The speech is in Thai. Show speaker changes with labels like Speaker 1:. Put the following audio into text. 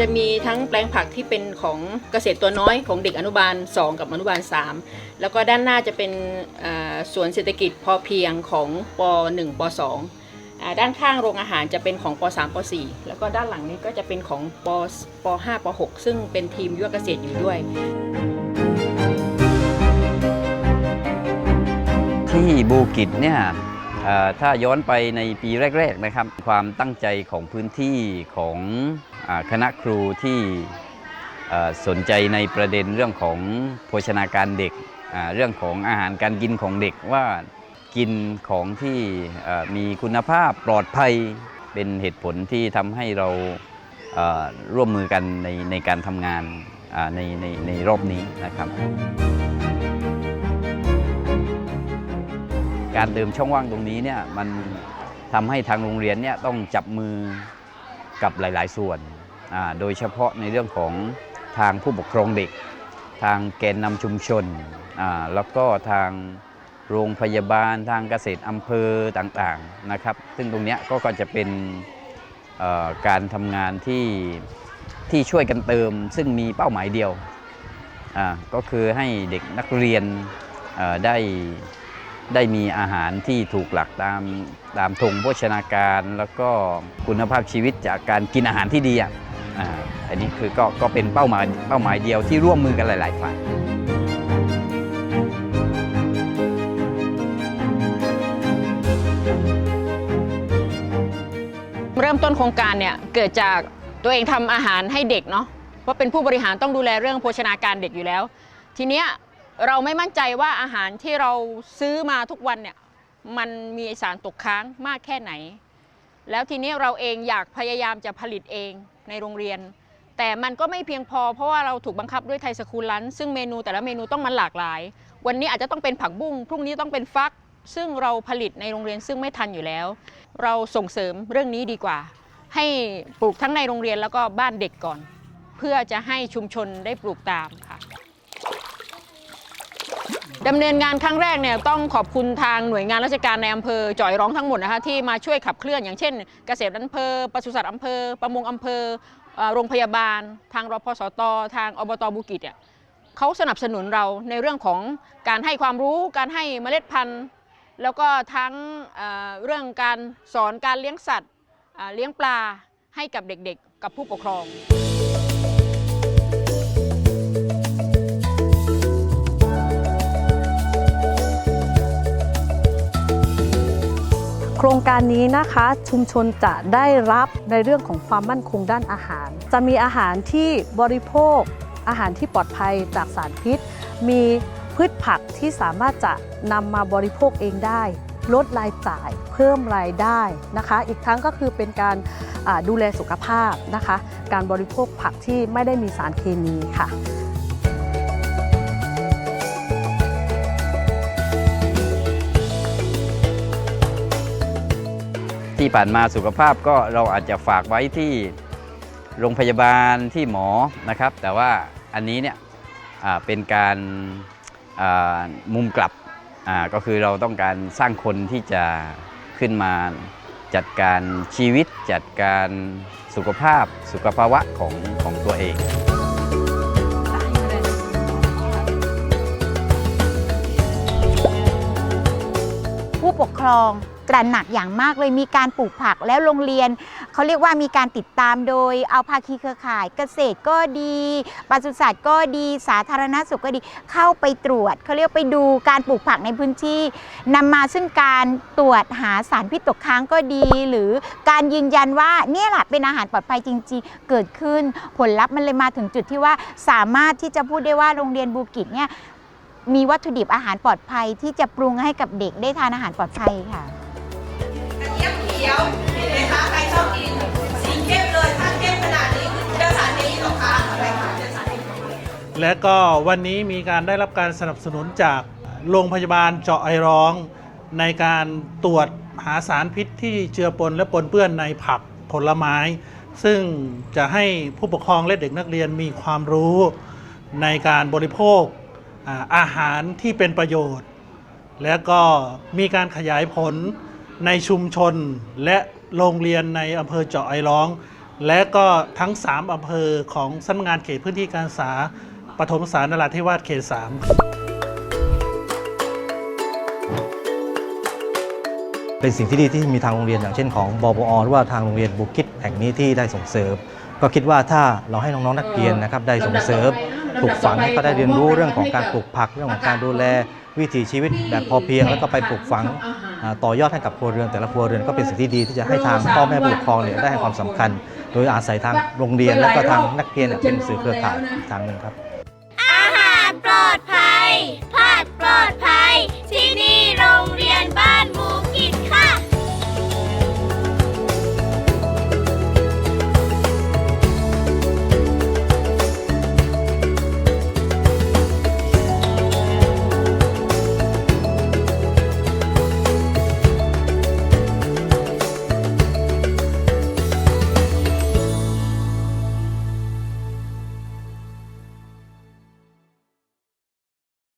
Speaker 1: จะมีทั้งแปลงผักที่เป็นของเกษตรตัวน้อยของเด็กอนุบาล 2 กับอนุบาล 3 แล้วก็ด้านหน้าจะเป็นสวนเศรษฐกิจพอเพียงของป .1 ป .2 อ่าด้านข้างโรงอาหารจะเป็นของป .3 ป .4 แล้วก็ด้านหลังนี้ก็จะเป็นของปป .5 ป .6 ซึ่งเป็นทีมยั่วเกษตรอยู่ด้วย
Speaker 2: ที่บูกิจเนี่ย ถ้าย้อนไปในปีแรก ๆนะครับ ความตั้งใจของพื้นที่ของอคณะครูที่สนใจในประเด็นเรื่องของโภชนาการเด็ก เรื่องของอาหารการกินของเด็กว่ากินของที่มีคุณภาพปลอดภัยเป็นเหตุผลที่ทำให้เราร่วมมือกันในในการทำงานในในในรอบนี้นะครับ การเติมช่องว่างตรงนี้เนี่ยมันทำให้ทางโรงเรียนเนี่ยต้องจับมือกับหลาย ๆ ส่วน โดยเฉพาะในเรื่องของทางผู้ปกครองเด็ก ทางแกนนำชุมชน แล้วก็ทางโรงพยาบาล ทางเกษตรอำเภอต่าง ๆ นะครับ ซึ่งตรงนี้ก็ก็จะเป็นการทำงานที่ที่ช่วยกันเติม ซึ่งมีเป้าหมายเดียว ก็คือให้เด็กนักเรียนได้ ได้มีอาหารที่ถูกหลักตามตามธงโภชนาการ แล้วก็คุณภาพชีวิตจากการกินอาหารที่ดีอะอันนี้คือก็ก็เป็นเป้าหมายเป้าหมายเดียวที่ร่วมมือกันหลาย ๆ ฝ่าย
Speaker 1: เริ่มต้นโครงการเนี่ยเกิดจากตัวเองทำอาหารให้เด็กเนาะเพราะเป็นผู้บริหารต้องดูแลเรื่องโภชนาการเด็กอยู่แล้ว ทีเนี้ย เราไม่มั่นใจว่าอาหารที่เราซื้อมาทุกวันเนี่ยมันมีสารตกค้างมากแค่ไหน แล้วทีนี้เราเองอยากพยายามจะผลิตเองในโรงเรียน แต่มันก็ไม่เพียงพอเพราะว่าเราถูกบังคับด้วยไทยสคูลลันซึ่งเมนูแต่ละเมนูต้องมันหลากหลาย วันนี้อาจจะต้องเป็นผักบุ้งพรุ่งนี้ต้องเป็นฟัก ซึ่งเราผลิตในโรงเรียนซึ่งไม่ทันอยู่แล้ว เราส่งเสริมเรื่องนี้ดีกว่า ให้ปลูกทั้งในโรงเรียนแล้วก็บ้านเด็กก่อน เพื่อจะให้ชุมชนได้ปลูกตามค่ะ ดำเนินงานครั้งแรกเนี่ยต้องขอบคุณทางหน่วยงานราชการในอำเภอจ่อยร้องทั้งหมดนะคะที่มาช่วยขับเคลื่อนอย่างเช่น เกษตรอำเภอปศุสัตว์อำเภอ ประมงอำเภอโรงพยาบาล ทางรพสต ทางอบตบุกิจเนี่ยเขาสนับสนุนเราในเรื่องของการให้ความรู้ การให้เมล็ดพันธุ์ แล้วก็ทั้งเเรื่องการสอนการเลี้ยงสัตว์เลี้ยงปลาให้กับเด็กๆ กับผู้ปกครอง
Speaker 3: โครงการนี้นะคะชุมชนจะได้รับในเรื่องของความมั่นคงด้านอาหาร จะมีอาหารที่บริโภค อาหารที่ปลอดภัยจากสารพิษ มีพืชผักที่สามารถจะนำมาบริโภคเองได้ ลดรายจ่ายเพิ่มรายได้นะคะ อีกทั้งก็คือเป็นการดูแลสุขภาพนะคะ การบริโภคผักที่ไม่ได้มีสารเคมีค่ะ
Speaker 2: ที่ผ่านมาสุขภาพก็เราอาจจะฝากไว้ที่โรงพยาบาลที่หมอนะครับ แต่ว่าอันนี้เนี่ยเป็นการมุมกลับก็คือเราต้องการสร้างคนที่จะขึ้นมาจัดการชีวิต จัดการสุขภาพสุขภาวะของของตัวเอง
Speaker 4: ผู้ปกครอง ตระหนักอย่างมากเลยมีการปลูกผักแล้วโรงเรียนเขาเรียกว่ามีการติดตามโดยเอาภาคีเครือข่าย เกษตรก็ดีปศุสัตว์ก็ดีสาธารณสุขก็ดีเข้าไปตรวจเขาเรียกไปดูการปลูกผักในพื้นที่นำมาซึ่งการตรวจหาสารพิษตกค้างก็ดี หรือการยืนยันว่าเนี่ยแหละเป็นอาหารปลอดภัยจริง ๆ เกิดขึ้นผลลัพธ์มันเลยมาถึงจุดที่ว่าสามารถที่จะพูดได้ว่าโรงเรียนบูกิจเนี่ยมีวัตถุดิบอาหารปลอดภัยที่จะปรุงให้กับเด็กได้ทานอาหารปลอดภัยค่ะ
Speaker 5: ขียว เห็นไหมคะ ใครชอบกิน สีเข้มเลยถ้าเข้มขนาดนี้คือเจอสารเคมีตกค้างอะไรคะเจอสารเคมีตกค้าง
Speaker 6: และก็วันนี้มีการได้รับการสนับสนุนจากโรงพยาบาลเจาะไอร้อง ในการตรวจหาสารพิษที่เจือปนและปนเปื้อนในผักผลไม้ ซึ่งจะให้ผู้ปกครองและเด็กนักเรียนมีความรู้ในการบริโภคอาอาหารที่เป็นประโยชน์ และก็มีการขยายผล ในชุมชนและโรงเรียนในอำเภอเจาะไอร้อง และก็ทั้ง 3อำเภอของสำนักงานเขตพื้นที่การศึกษาปฐมศึกษานราธิวาสเขต3
Speaker 7: เป็นสิ่งที่ดีที่มีทางโรงเรียนอย่างเช่นของบปอหรือว่าทางโรงเรียนบุกิจแห่งนี้ที่ได้ส่งเสริม ก็คิดว่าถ้าเราให้น้องๆนักเรียนนะครับได้ส่งเสริมปลูกฝังให้เขาได้เรียนรู้เรื่องของการปลูกผักเรื่องของการดูแลวิถีชีวิตแบบพอเพียง แล้วก็ไปปลูกฝัง ต่อยอดให้กับครัวเรือนแต่ละครัวเรือนก็เป็นสิ่งที่ดีที่จะให้ทางพ่อแม่ผู้ปกครองเนี่ยได้ให้ความสำคัญ โดยอาศัยทางโรงเรียนและก็ทางนักเรียนเป็นสื่อเครือข่ายทางหนึ่งครับ
Speaker 8: อาหารปลอดภัยผัดปลอดภัย